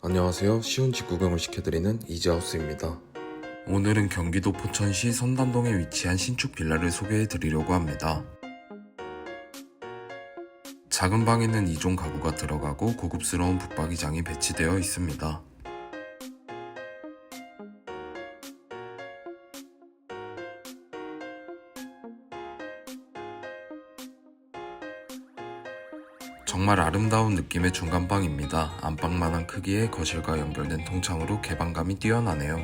안녕하세요. 쉬운 집 구경을 시켜드리는 이지하우스입니다. 오늘은 경기도 포천시 선담동에 위치한 신축 빌라를 소개해 드리려고 합니다. 작은 방에는 2종 가구가 들어가고 고급스러운 붙박이장이 배치되어 있습니다. 정말 아름다운 느낌의 중간방입니다. 안방만한 크기의 거실과 연결된 통창으로 개방감이 뛰어나네요.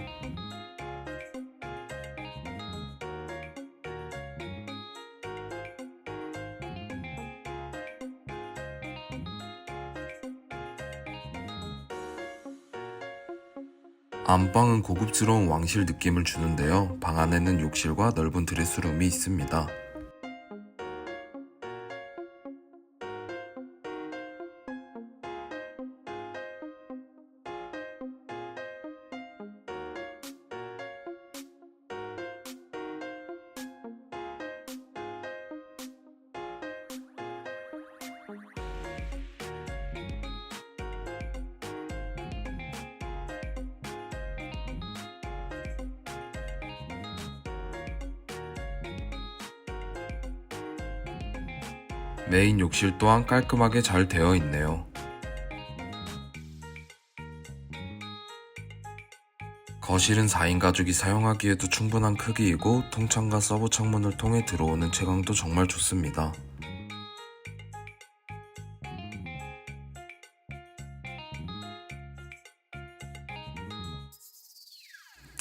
안방은 고급스러운 왕실 느낌을 주는데요. 방 안에는 욕실과 넓은 드레스룸이 있습니다. 메인 욕실 또한 깔끔하게 잘 되어 있네요. 거실은 4인 가족이 사용하기에도 충분한 크기이고 통창과 서브 창문을 통해 들어오는 채광도 정말 좋습니다.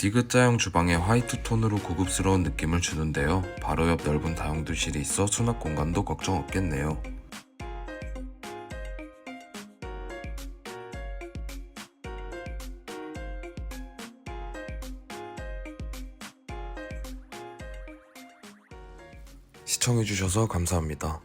디귿자형 주방에 화이트 톤으로 고급스러운 느낌을 주는데요. 바로 옆 넓은 다용도실이 있어 수납 공간도 걱정 없겠네요. 시청해주셔서 감사합니다.